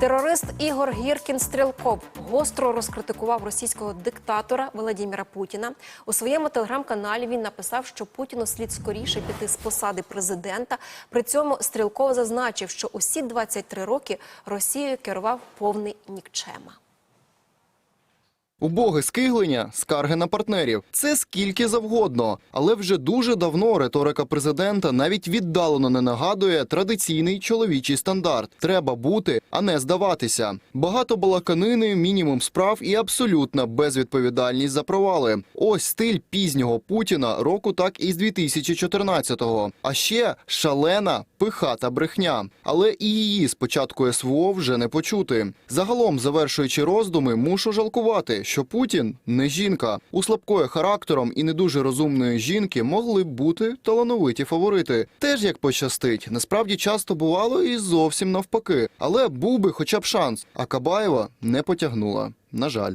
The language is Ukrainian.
Терорист Ігор Гіркін Стрілков гостро розкритикував російського диктатора Володимира Путіна. У своєму телеграм-каналі він написав, що Путіну слід скоріше піти з посади президента. При цьому Стрілков зазначив, що усі 23 роки Росією керував повний нікчема. Убоге скиглення, скарги на партнерів це скільки завгодно, але вже дуже давно риторика президента навіть віддалено не нагадує традиційний чоловічий стандарт. Треба бути, а не здаватися. Багато балаканини, мінімум справ і абсолютна безвідповідальність за провали. Ось стиль пізнього Путіна року так із 2014-го. А ще шалена пихата брехня. Але і її з початку СВО вже не почути. Загалом, завершуючи роздуми, мушу жалкувати, що Путін не жінка. У слабкої характером і не дуже розумної жінки могли б бути талановиті фаворити. Теж як пощастить. Насправді часто бувало і зовсім навпаки. Але був би хоча б шанс. А Кабаєва не потягнула. На жаль.